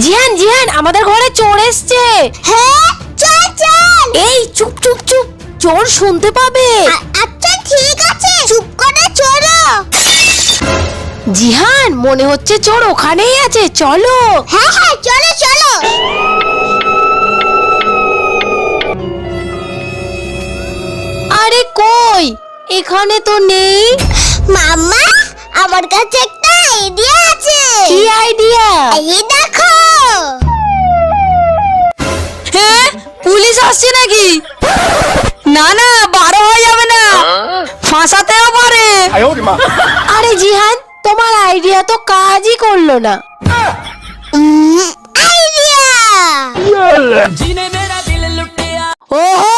জিহান জিহান আমাদের ঘরে চোর এসছে। হ্যাঁ চল চল। এই চুপ চুপ চুপ। চোর শুনতে পাবে। আচ্ছা ঠিক আছে। চুপ করে চলো। জিহান মনে হচ্ছে চোর ওখানেই আছে। চলো। হ্যাঁ হ্যাঁ চলো চলো। আরে কই? এখানে তো নেই। মাম্মা আমার কাছে আসছি নাকি? না না বারো হয়ে যাবে না। ফাঁসাতেও পারে। আরে জিহান তোমার আইডিয়া তো কাজই করল না। ওহো